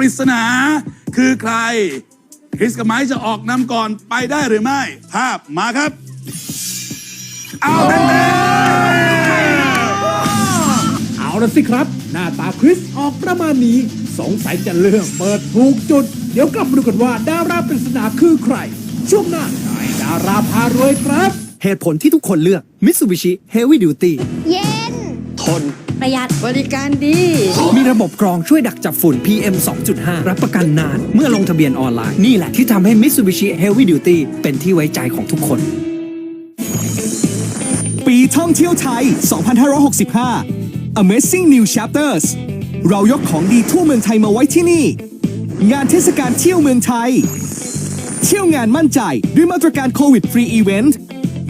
ปริศนาคือใคร คริสกับไม้จะออกนำก่อนไปได้หรือไม่ ภาพมาครับ เอาแน่เอาละสิครับ หน้าตาคริสออกประมาณนี้ สงสัยจะเลือกเปิดถูกจุด เดี๋ยวกลับมาดูกันว่าดาราปริศนาคือใคร ช่วงหน้าในดาราพารวยครับ เหตุผลที่ทุกคนเลือก Mitsubishi Heavy Duty เย็น ทน ประหยัด บริการดี มีระบบกรองช่วยดักจับฝุ่น PM 2.5 รับประกันนาน เมื่อลงทะเบียนออนไลน์ นี่แหละที่ทำให้ Mitsubishi Heavy Duty เป็นที่ไว้ใจของทุกคน ปีท่องเที่ยวไทย 2565 Amazing New Chapters เรายกของดีทั่วเมืองไทยมาไว้ที่นี่ งานเทศกาลเที่ยวเมืองไทย เที่ยวงานมั่นใจด้วยมาตรการโควิดฟรีอีเวนต์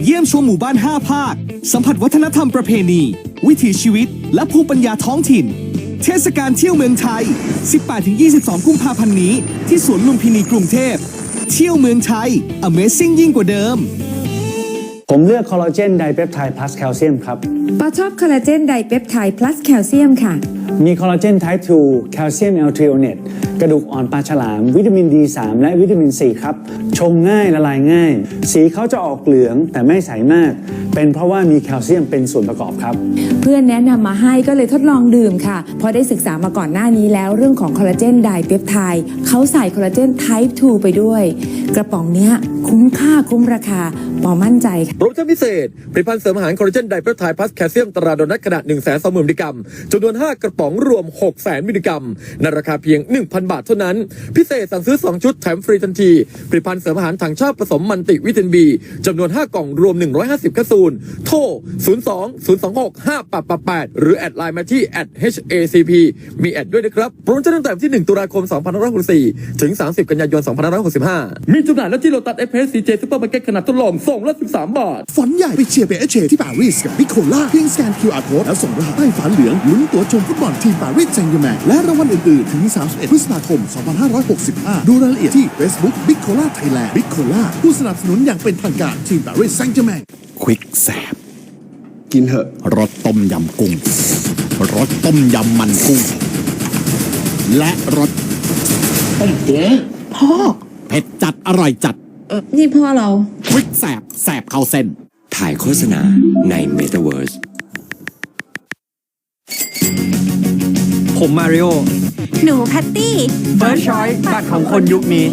เยี่ยมชมหมู่บ้าน 5 ภาค สัมผัสวัฒนธรรมประเพณี วิถีชีวิต และภูมิปัญญาท้องถิ่น เทศกาลเที่ยวเมืองไทย 18-22 กุมภาพันธ์นี้ ที่สวนลุมพินีกรุงเทพ เที่ยวเมืองไทย Amazing ยิ่งกว่าเดิม ผมเลือกคอลลาเจนไดเปปไทด์พลัสแคลเซียมครับปาชอบคอลลาเจนไดเปปไทด์ plus แคลเซียมค่ะ มีคอลลาเจนไทป์2แคลเซียมแอลทริโอเนต กระดูกอ่อนปลาฉลาม วิตามิน D3 และวิตามิน C ครับ ชงง่ายละลายง่าย สีเขาจะออกเหลืองแต่ไม่ใสมาก เป็นเพราะว่ามีแคลเซียมเป็นส่วนประกอบครับ เพื่อนแนะนำมาให้ก็เลยทดลองดื่มค่ะเพราะได้ศึกษามาก่อนหน้านี้แล้วเรื่องของคอลลาเจนไดเปปไทด์เขาใส่คอลลาเจน type 2ไปด้วย กระป๋องเนี้ยคุ้มค่าคุ้มราคาปอมั่นใจค่ะโปรโมชั่นพิเศษ ผลิตภัณฑ์เสริมอาหารคอลลาเจนไดเปปไทด์พลัสแคลเซียมตราโดนัทขนาด1 2 0 0 0 0มิลลิกรัมจำนวน 5 กระป๋องรวม 6 0 0 0 0 มิลลิกรัมในราคาเพียง 1,000บาทเท่านั้น พิเศษสั่งซื้อ 2 ชุดแถมฟรีทันทีผลิตภัณฑ์เสริมอาหารถังเชาผสมมันติวิตามินบีจำนวน 5 กล่องรวม 150แคปซูล โทร 02 026 5888 หรือแอดไลน์มาที่ @HACP มีแอดด้วยนะครับโปรโมชั่นตั้งแต่วันที่ 1 ตุลาคม 2564 ถึง 30 กันยายน 2565 มีจำหน่ายและที่โลตัสเอฟเอสซีเจซุปเปอร์มาร์เก็ตขนาดทดลองส่งละ13 บาท ฝันใหญ่ไปเชียร์เบเอเชที่ปารีสกับนิโคล่าเพียงสแกน QR Code แล้วส่งรหัสใต้ฝาเหลืองลุ้นตั๋วชมฟุตบอลทีมปารีสแซงต์แชร์แมงและรางวัลอื่นๆ ถึง 31 พฤษภาคม 2565 ดูรายละเอียดที่ Facebook Big Cola Thailand Big Cola ผู้สนับสนุนอย่างเป็นทางการทีมปารีสแซงต์แชร์แมงควิกแสบกินเหอะรสต้มยำกุ้งรสต้มยำมันกุ้ง และรสต้มเจ๊พ่อเผ็ดจัดอร่อยจัดนี่พ่อเรา ควิกแสบแสบเข้าเส้น ถ่ายโฆษณาใน Metaverse ผมมาริโอ หนูแพตตี้ First Choice บัตรของคนยุคนี้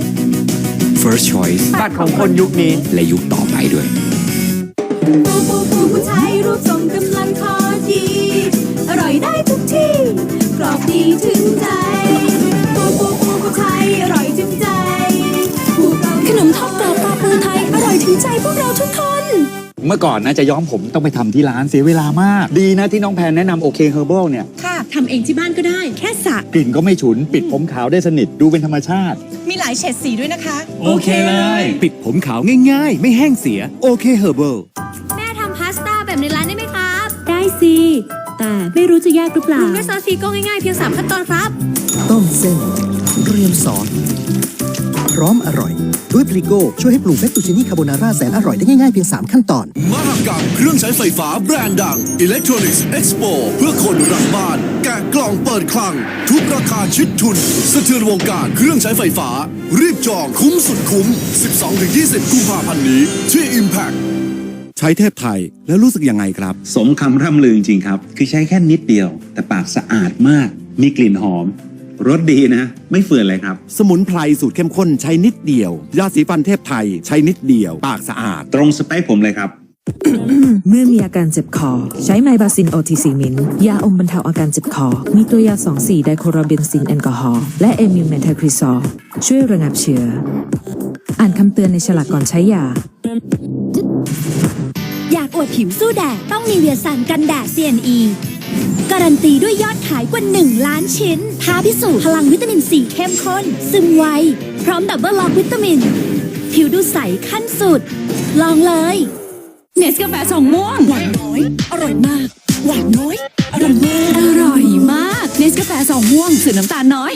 First Choice บัตรของคนยุคนี้ และยุคต่อไปด้วย ปูปูปูผู้ชายรูปทรงกำลังพอดี อร่อยได้ทุกที่ กรอบดีถึงใจ ปูปูปูผู้ชายอร่อยถึงใจปูเกาขนมทอดกรอบปลาปูไทย อร่อยถึงใจพวกเราทุกคน เมื่อก่อนนะจะย้อมผมต้องไปทำที่ร้านเสียเวลามาก ดีนะที่น้องแพนแนะนำโอเคเฮอร์เบิลเนี่ยค่ะ ทำเองที่บ้านก็ได้ แค่สระกลิ่นก็ไม่ฉุน ปิดผมขาวได้สนิท ดูเป็นธรรมชาติ มีหลายเฉดสีด้วยนะคะ โอเคเลย ปิดผมขาวง่ายๆ ไม่แห้งเสีย โอเคเฮอร์เบิลแม่ทำพาสต้าแบบในร้านได้ไหมครับ ได้สิ แต่ไม่รู้จะยากหรือเปล่าปรุงด้วยซอสซีโก้ง่ายๆเพียง3ขั้นตอนครับ ต้มเส้นเรียมซอสพ ร้อมอร่อย ด้วยพริโก้ช่วยให้ปรุงเฟตตูชินี่คาโบนาร่าแสนอร่อยได้ง่ายๆเพียง 3 ขั้นตอน มหกรรมเครื่องใช้ไฟฟ้าแบรนด์ดัง Electronics Expo เพื่อคนรักบ้าน แกะกล่องเปิดคลัง ทุกราคาชิดทุน สะเทือนวงการเครื่องใช้ไฟฟ้า รีบจองคุ้มสุดคุ้ม 12-20 กุมภาพันธ์นี้ ที่ Impact ใช้เทพไทยแล้วรู้สึกยังไงครับ สมคำร่ำลือจริงๆครับ คือใช้แค่นิดเดียว แต่ปากสะอาดมาก มีกลิ่นหอม รสดีนะ ไม่เฟื่อนเลยครับ สมุนไพรสูตรเข้มข้นใช้นิดเดียว ยาสีฟันเทพไทยใช้นิดเดียว ปากสะอาด ตรงสเปคผมเลยครับ เมื่อมีอาการเจ็บคอ ใช้ไมบาซินโอทีซีมินยาอมบรรเทาอาการเจ็บคอ มีตัวยา 2 4 ไดโคราเบนซินแอลกอฮอล์และเอมิลเมทาคริซอลช่วยระงับเชื้อ อ่านคำเตือนในฉลากก่อนใช้ยา อยากอวดผิวสู้แดดต้องมีเวียสันกันแดด CNE การันตีด้วยยอดขายกว่า 1 ล้านชิ้นท้าพิสูจน์พลังวิตามินซีเข้มข้น ซึมไว พร้อมดับเบิลล็อกวิตามิน ผิวดูใสขั้นสุด ลองเลยเนสกาแฟสองม่วง หวานน้อย อร่อยมาก หวานน้อย อร่อยมาก อร่อยมากเนสกาแฟสองม่วงสูตรน้ำตาลน้อย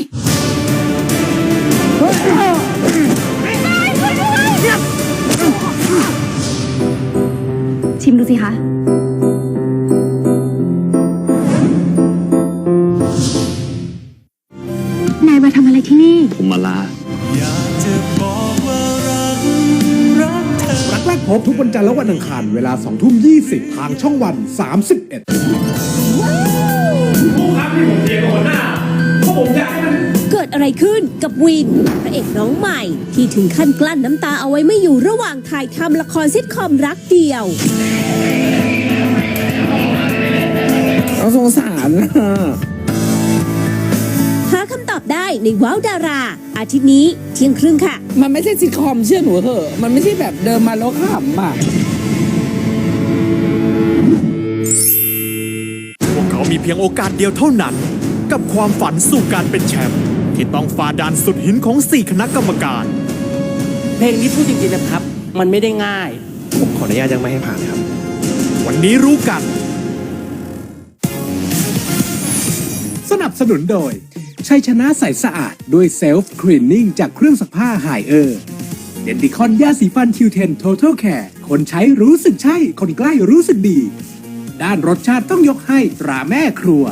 ชิมดูสิคะ นี่ผมมาลารักแรกพบทุกวันจันทร์และวันอังคารเวลา2ทุ่ม20 ทางช่องวัน 31เกิดอะไรขึ้นกับวินพระเอกน้องใหม่ ที่ถึงขั้นกลั้นน้ำตาเอาไว้ไม่อยู่ระหว่างถ่ายทำละครซิทคอมรักเดียว เราสงสารนะ หาคำตอบได้ในว้าวดารา อาทิตย์นี้เที่ยงครึ่งค่ะ มันไม่ใช่ซิทคอมเชื่อหนูเถอะ มันไม่ใช่แบบเดิมมาแล้วขำอะ พวกเขามีเพียงโอกาสเดียวเท่านั้น กับความฝันสู่การเป็นแชมป์ที่ต้องฝ่าด่านสุดหินของ 4 คณะกรรมการ เพลงนี้พูดจริงๆนะครับ มันไม่ได้ง่าย ผมขออนุญาตยังไม่ให้ผ่านครับ วันนี้รู้กัน สนับสนุนโดย ชัยชนะใสสะอาดด้วยเซลฟ์คลีนนิ่งจากเครื่องซักผ้าไฮเออร์เดนดิคอนยาสีฟันคิวเทนทอทัลแคร์คนใช้รู้สึกใช่ คนใกล้รู้สึกดี ด้านรสชาติต้องยกให้ตราแม่ครัว